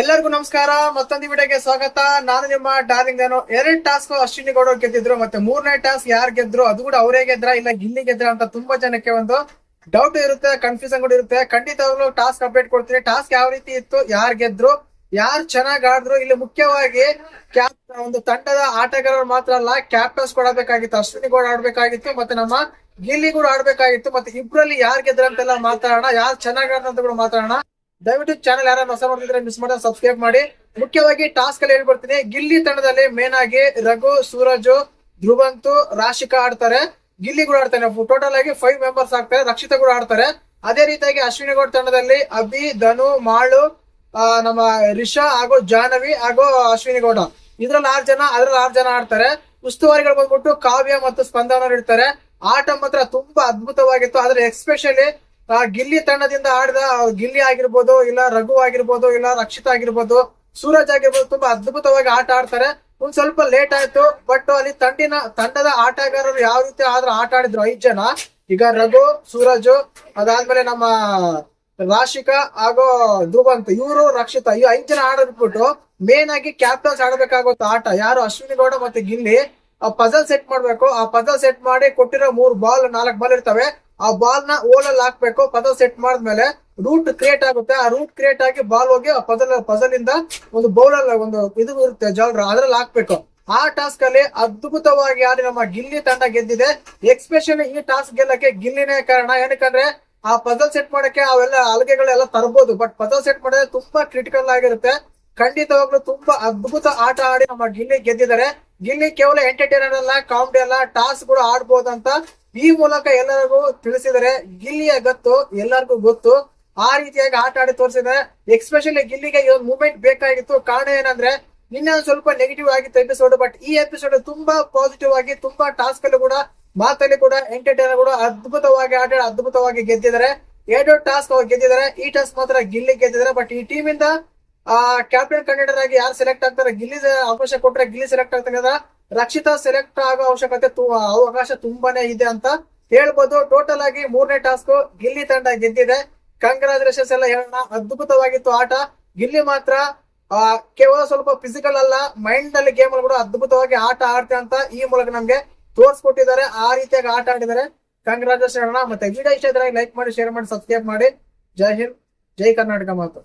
ಎಲ್ಲರಿಗೂ ನಮಸ್ಕಾರ. ಮತ್ತೊಂದು ವಿಡಿಯೋಗೆ ಸ್ವಾಗತ. ನಾನು ನಿಮ್ಮ ಡಾರ್ಲಿಂಗ್ ನಾನು ಎರಡ್ ಟಾಸ್ಕ್ ಅಶ್ವಿನಿ ಗೌಡ ಗೆದ್ದಿದ್ರು, ಮತ್ತೆ ಮೂರನೇ ಟಾಸ್ಕ್ ಯಾರು ಗೆದ್ರು, ಅದು ಕೂಡ ಅವರೇ ಗೆದ್ರ, ಇಲ್ಲ ಗಿಲ್ಲಿ ಗೆದ್ರ ಅಂತ ತುಂಬಾ ಜನಕ್ಕೆ ಒಂದು ಡೌಟ್ ಇರುತ್ತೆ ಕನ್ಫ್ಯೂಷನ್ ಕೂಡ ಇರುತ್ತೆ. ಅವರು ಟಾಸ್ಕ್ ಅಪ್ಡೇಟ್ ಕೊಡ್ತೀನಿ. ಟಾಸ್ಕ್ ಯಾವ ರೀತಿ ಇತ್ತು, ಯಾರು ಗೆದ್ರು, ಯಾರು ಚೆನ್ನಾಗ್ ಆಡಿದ್ರು, ಇಲ್ಲಿ ಮುಖ್ಯವಾಗಿ ಕ್ಯಾಪ್ ಒಂದು ತಂಡದ ಆಟಗಾರರು ಮಾತ್ರ ಅಲ್ಲ ಕ್ಯಾಪ್ಟನ್ಸ್ ಕೊಡಬೇಕಾಗಿತ್ತು ಅಶ್ವಿನಿ ಗೌಡ ಆಡ್ಬೇಕಾಗಿತ್ತು, ಮತ್ತೆ ನಮ್ಮ ಗಿಲ್ಲಿ ಕೂಡ ಆಡ್ಬೇಕಾಗಿತ್ತು, ಮತ್ತೆ ಇಬ್ರಲ್ಲಿ ಯಾರು ಗೆದ್ರ ಅಂತೆಲ್ಲ ಮಾತಾಡೋಣ, ಯಾರು ಚೆನ್ನಾಗಿ ಆಡ್ರು ಅಂತ ಕೂಡ ಮಾತಾಡೋಣ. ದಯವಿಟ್ಟು ಚಾನಲ್ ಯಾರು ಹೊಸ ನೋಡಿದ್ರೆ ಮಿಸ್ ಮಾಡಿ ಸಬ್ಸ್ಕ್ರೈಬ್ ಮಾಡಿ. ಮುಖ್ಯವಾಗಿ ಟಾಸ್ಕ್ ಅಲ್ಲಿ ಹೇಳ್ಬಿಡ್ತೀನಿ. ಗಿಲ್ಲಿ ತಂಡದಲ್ಲಿ ಮೇನ್ ಆಗಿ ರಘು, ಸೂರಜ್, ಧ್ರುವಂತು, ರಾಶಿಕಾ ಆಡ್ತಾರೆ. ಗಿಲ್ಲಿ ಕೂಡ ಆಡ್ತಾರೆ ಟೋಟಲ್ ಆಗಿ ಫೈವ್ ಮೆಂಬರ್ಸ್ ಆಗ್ತಾರೆ. ರಕ್ಷಿತಾ ಕೂಡ ಆಡ್ತಾರೆ. ಅದೇ ರೀತಿಯಾಗಿ ಅಶ್ವಿನಿ ಗೌಡ್ ತಂಡದಲ್ಲಿ ಅಭಿ, ಧನು, ಮಾಳು ನಮ್ಮ ರಿಷಾ ಹಾಗೂ ಜಾಹ್ನವಿ ಹಾಗೂ ಅಶ್ವಿನಿ ಗೌಡ ಇದ್ರಲ್ಲಿ ಆರು ಜನ, ಅದ್ರಲ್ಲಿ ಆರ್ ಜನ ಆಡ್ತಾರೆ. ಉಸ್ತುವಾರಿಗಳು ಬಂದ್ಬಿಟ್ಟು ಕಾವ್ಯ ಮತ್ತು ಸ್ಪಂದನ ಇಡ್ತಾರೆ. ಆಟ ಮಾತ್ರ ತುಂಬಾ ಅದ್ಭುತವಾಗಿತ್ತು. ಆದ್ರೆ ಎಕ್ಸ್ಪೆಷಲಿ ಆ ಗಿಲ್ಲಿ ತಂಡದಿಂದ ಆಡಿದ ಗಿಲ್ಲಿ ಆಗಿರ್ಬೋದು, ಇಲ್ಲ ರಘು ಆಗಿರ್ಬೋದು, ಇಲ್ಲ ರಕ್ಷಿತ್ ಆಗಿರ್ಬೋದು, ಸೂರಜ್ ಆಗಿರ್ಬೋದು ತುಂಬಾ ಅದ್ಭುತವಾಗಿ ಆಟ ಆಡ್ತಾರೆ. ಒಂದ್ ಸ್ವಲ್ಪ ಲೇಟ್ ಆಯ್ತು ಬಟ್ ಅಲ್ಲಿ ತಂಡಿನ, ತಂಡದ ಆಟಗಾರರು ಯಾವ ರೀತಿ ಆದ್ರೂ ಆಟ ಆಡಿದ್ರು ಐದ್ ಜನ. ಈಗ ರಘು, ಸೂರಜ್, ಅದಾದ್ಮೇಲೆ ನಮ್ಮ ರಾಶಿಕಾ ಹಾಗೂ ಧ್ರುವಂತ್, ಇವರು ರಕ್ಷಿತ, ಈ ಐದ್ ಜನ ಆಡೋದ್ಬಿಟ್ಟು ಮೇನ್ ಆಗಿ ಕ್ಯಾಪ್ಟನ್ಸ್ ಆಡಬೇಕಾಗುತ್ತೆ ಆಟ. ಯಾರು ಅಶ್ವಿನಿ ಗೌಡ ಮತ್ತೆ ಗಿಲ್ಲಿ, ಆ ಪಜಲ್ ಸೆಟ್ ಮಾಡ್ಬೇಕು. ಆ ಪಜಲ್ ಸೆಟ್ ಮಾಡಿ ಕೊಟ್ಟಿರೋ ಮೂರ್ ಬಾಲ್ ನಾಲ್ಕು ಬಾಲ್ ಇರ್ತವೆ. ಆ ಬಾಲ್ನ ಓಲಲ್ಲಿ ಹಾಕ್ಬೇಕು ಪದಲ್ ಸೆಟ್ ಮಾಡಿದ್ಮೇಲೆ ರೂಟ್ ಕ್ರಿಯೇಟ್ ಆಗುತ್ತೆ. ಆ ರೂಟ್ ಕ್ರಿಯೇಟ್ ಆಗಿ ಬಾಲ್ ಹೋಗಿ ಆ ಪದಲ್ ಪಜಲ್ ಇಂದ ಒಂದು ಬೌಲ್ ಅಲ್ಲಿ, ಒಂದು ಇದು ಇರುತ್ತೆ ಜಾಲ್ರ, ಅದ್ರಲ್ಲಿ ಹಾಕ್ಬೇಕು. ಆ ಟಾಸ್ಕ್ ಅಲ್ಲಿ ಅದ್ಭುತವಾಗಿ ಆಡಿ ನಮ್ಮ ಗಿಲ್ಲಿ ತಂಡ ಗೆದ್ದಿದೆ. ಎಕ್ಸ್ಪೆಷಲಿ ಈ ಟಾಸ್ಕ್ ಗೆಲ್ಲಕ್ಕೆ ಗಿಲ್ಲಿನೇ ಕಾರಣ. ಏನಕ್ಕಂದ್ರೆ, ಆ ಪದಲ್ ಸೆಟ್ ಮಾಡಕ್ಕೆ ಅವೆಲ್ಲ ಅಲಗೆಗಳೆಲ್ಲ ತರಬಹುದು ಬಟ್ ಪದಲ್ ಸೆಟ್ ಮಾಡಿದ್ರೆ ತುಂಬಾ ಕ್ರಿಟಿಕಲ್ ಆಗಿರುತ್ತೆ. ಖಂಡಿತವಾಗ್ಲೂ ತುಂಬಾ ಅದ್ಭುತ ಆಟ ಆಡಿ ನಮ್ಮ ಗಿಲ್ಲಿ ಗೆದ್ದಿದ್ದಾರೆ. ಗಿಲ್ಲಿ ಕೇವಲ ಎಂಟರ್ಟೈನರ್ ಅಲ್ಲ ಕಾಮಿಡಿ ಅಲ್ಲ ಟಾಸ್ ಕೂಡ ಆಡ್ಬೋದಂತ ಈ ಮೂಲಕ ಎಲ್ಲರಿಗೂ ತಿಳಿಸಿದರೆ ಗಿಲ್ಲಿಯ ಗತ್ತು ಎಲ್ಲರಿಗೂ ಗೊತ್ತು. ಆ ರೀತಿಯಾಗಿ ಆಟ ಆಡಿ ತೋರಿಸಿದ್ದಾರೆ ಎಕ್ಸ್ಪೆಷಲಿ ಗಿಲ್ಲಿಗೆ ಒಂದು ಮೂಮೆಂಟ್ ಬೇಕಾಗಿತ್ತು. ಕಾರಣ ಏನಂದ್ರೆ, ನಿನ್ನೆ ಒಂದ್ ಸ್ವಲ್ಪ ನೆಗೆಟಿವ್ ಆಗಿತ್ತು ಎಪಿಸೋಡ್ ಬಟ್ ಈ ಎಪಿಸೋಡ್ ತುಂಬಾ ಪಾಸಿಟಿವ್ ಆಗಿ, ತುಂಬಾ ಟಾಸ್ಕ್ ಅಲ್ಲಿ ಕೂಡ, ಮಾತಲ್ಲಿ ಕೂಡ ಎಂಟರ್ಟೈನರ್ ಕೂಡ ಅದ್ಭುತವಾಗಿ ಆಟ ಅದ್ಭುತವಾಗಿ ಗೆದ್ದಿದ್ದಾರೆ. ಎರಡು ಟಾಸ್ಕ್ ಅವ್ರು ಗೆದ್ದಿದ್ದಾರೆ. ಈ ಟಾಸ್ಕ್ ಮಾತ್ರ ಗಿಲ್ಲಿ ಗೆದ್ದಿದ್ದಾರೆ ಬಟ್ ಈ ಟೀಮ್ ಇಂದ ಆ ಕ್ಯಾಪ್ಟನ್ ಕಂಡಿಡರ್ ಆಗಿ ಯಾರು ಸೆಲೆಕ್ಟ್ ಆಗ್ತಾರೆ? ಗಿಲ್ಲಿ ಅವಕಾಶ ಕೊಟ್ರೆ ಗಿಲ್ಲಿ ಸೆಲೆಕ್ಟ್ ಆಗ್ತಾರೆ ರಕ್ಷಿತ ಸೆಲೆಕ್ಟ್ ಆಗೋ ಅವಶ್ಯಕತೆ ಅವಕಾಶ ತುಂಬಾನೇ ಇದೆ ಅಂತ ಹೇಳ್ಬೋದು. ಟೋಟಲ್ ಆಗಿ ಮೂರನೇ ಟಾಸ್ಕ್ ಗಿಲ್ಲಿ ತಂಡ ಗೆದ್ದಿದೆ. ಕಂಗ್ರಾಚುಲೇಷನ್ಸ್ ಎಲ್ಲ ಹೇಳೋಣ. ಅದ್ಭುತವಾಗಿತ್ತು ಆಟ. ಗಿಲ್ಲಿ ಮಾತ್ರ ಕೇವಲ ಸ್ವಲ್ಪ ಫಿಸಿಕಲ್ ಅಲ್ಲ ಮೈಂಡ್ನಲ್ಲಿ ಗೇಮ್ ಅಲ್ಲಿ ಕೂಡ ಅದ್ಭುತವಾಗಿ ಆಟ ಆಡ್ತೆ ಅಂತ ಈ ಮೂಲಕ ನಮ್ಗೆ ತೋರಿಸ್ಕೊಟ್ಟಿದ್ದಾರೆ. ಆ ರೀತಿಯಾಗಿ ಆಟ ಆಡಿದ್ದಾರೆ. ಕಂಗ್ರಾಚುಲೇಷನ್ ಹೇಳೋಣ. ಮತ್ತೆ ವಿಡಿಯೋ ಇಷ್ಟ ಲೈಕ್ ಮಾಡಿ ಶೇರ್ ಮಾಡಿ ಸಬ್ಸ್ಕ್ರೈಬ್ ಮಾಡಿ. ಜೈ ಹಿಂದ್, ಜೈ ಕರ್ನಾಟಕ ಮಾತು.